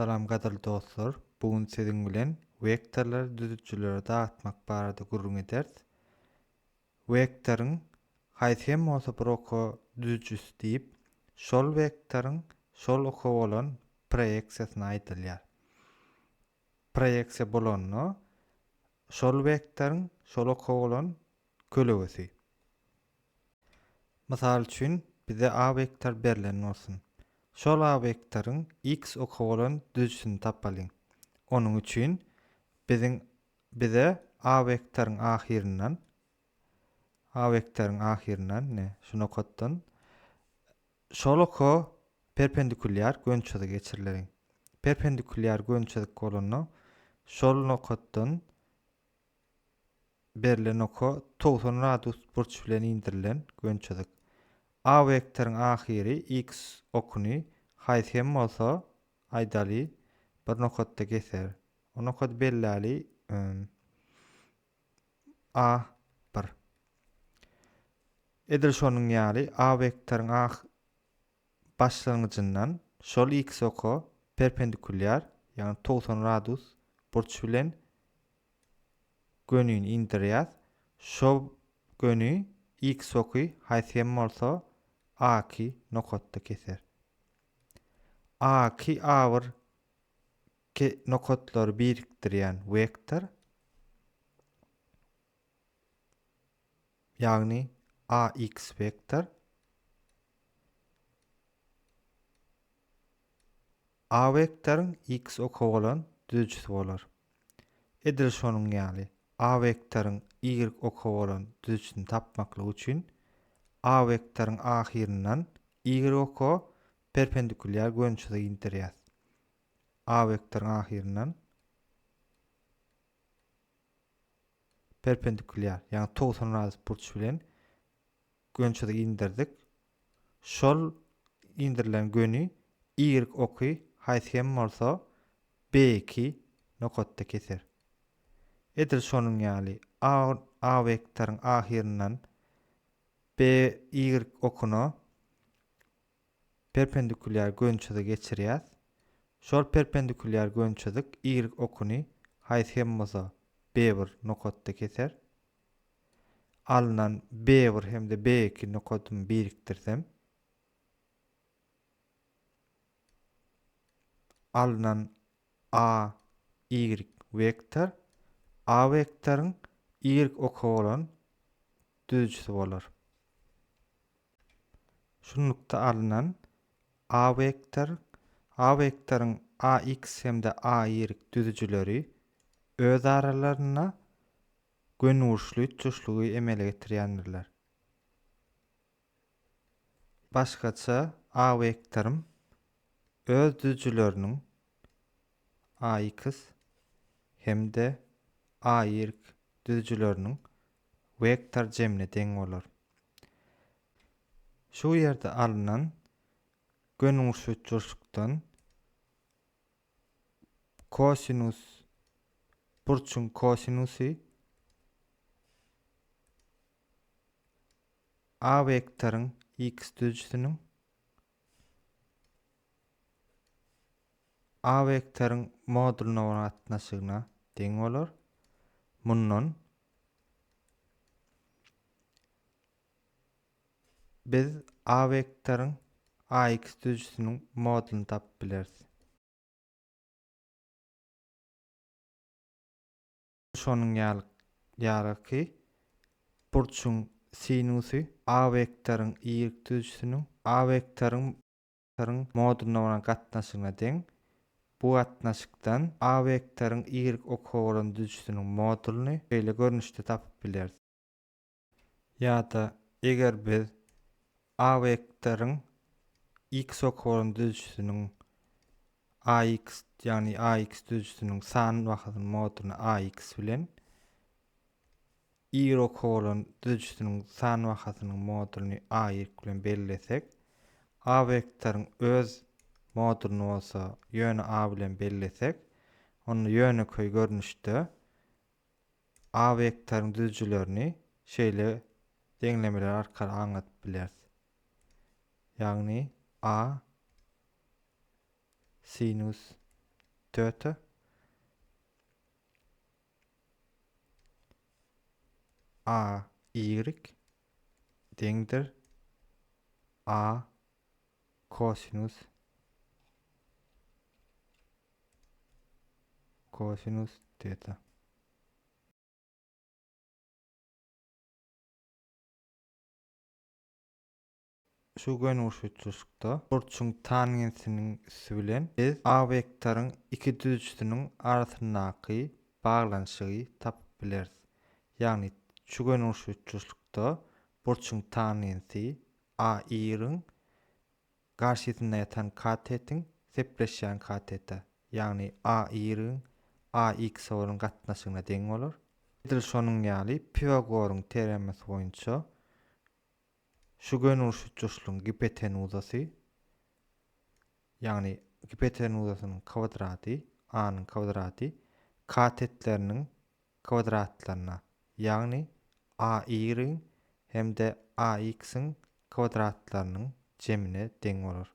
Salam gadyl dostlar, bugun sizin bilen vektorlar düzüçilere dağıtmak barada gurrun ederiz. Vektoryň haýsem bolsa bir oko düzüçüsi diýip, şol vektoryň şol oko bolan proyeksiýasyny aýdylýar. Proyeksiýa bolanny şol vektoryň şol oko bolan kölegesi. Mysal üçin, bize a vektor berilen bolsun. Şol A vektorun x oku bolan düzüsini tapalyň. Onun üçin biziň bize A vektorun ahirinden A vektorun ahirinden ne? Şunu okutdun. Şol oku perpendikulyar gönçede geçirilerin. Perpendikulyar gönçedik bolany şol okutdun. Berilen oku 90 radus burç indirilen gönçedik. A vektorun ahiri x okuny haýsem bolsa aýdaly bir nokatda geçer. O nokat belläli a bir. Edil ýaly a vektorun ah başlangyjyndan şol x oku perpendikulyar ýani 90 radus burç bilen gönüň indirýär. Şol gönü x oky haýsem bolsa a2 nokatda keser. A2 awr ke nokatlary birikdirýän vektor ýagny ax vektor A vektorun x oku bolan düzüçisi bolar. Edil şonuň ýaly A vektorun y oku bolan düzüçisini tapmaklyk üçin A vektorun ahirinden y oku perpendikulyar gönçede indirýär. A vektorun ahirinden perpendikulyar ýani 90 radus burç bilen gönçede indirdik. Şol indirilen gönü y oky haýsem bolsa B2 nokatda keser. Edil şonuň ýaly A, A vektorun ahirinden B y okuny perpendikulyar gönçede geçirýär. Şol perpendikulyar gönçedik y okuny haýsem bolsa B1 nokatda keser. Alınan B1 hem de B2 nokatyny biriktirsem alınan A y vektor A vektorun y oku bolan düzüçisi bolar. Şunlukda alınan A vektor A vektorun ax hem de ay düzücüleri öz aralaryna gönüşli üçüşlügi emele getirýändirler. Başgaça A vektorum öz düzücüleriniň ax hem de ay düzücüleriniň vektor jemine deň bolar. Şu ýerde alınan gönüşli üçüşlükden kosinus burçun kosinusi a vektorun x düzüsünün a vektorun moduluna oranatnaşygyna deň bolar. Mundan biz a wektoriň a2 düzjüsiniň modulyny tap bileris. Şonuň ýaly burçuň sinusy a wektoriň y düzjüsiniň a wektoriň tarın modulyna bolan gatnaşygyna deň. Bu gatnaşykdan a wektoriň y okka bolan düzjüsiniň modulyny beýle görnüşde tapyp bileris. Ýa-da eger biz a vektorun x oku bolan düzüsiniň ax ýani ax düzüsiniň san wagtynyň moduluny ax bilen y oku bolan düzüsiniň san wagtynyň moduluny ay bilen belläsek a vektorun öz moduluny bolsa ýöne a bilen belläsek onu ýöne köý görnüşde a vektorun düzüjülerini şeýle deňlemeler arkaly aňlatyp bileriz. Ýagny a. Sinus 4'ü a. Y. Dengdir a. Kosinus kosinus theta. Şu gönüşüçlükde burçun tangensinin üssü bilen biz a vektorun iki düzüçünün arasyndaky baglanşygy tapyp bileriz. Ýagny şu gönüşüçlükde burçun tangensi a y'ň garşysynda ýatan katetin sepleşýän kateti. Ýagny a y'ň a x bolan gatnaşygyna deň bolar. Şonuň ýaly Pifagoryň teoremesi boýunça şu gönüşüçlüğün gipetenuzasy ýagny gipetenuzasynyň kwadraty a'nyň kwadraty katetleriniň kwadratlaryna ýagny a y'ň hemde a x'in kwadratlarynyň jemine deň bolar.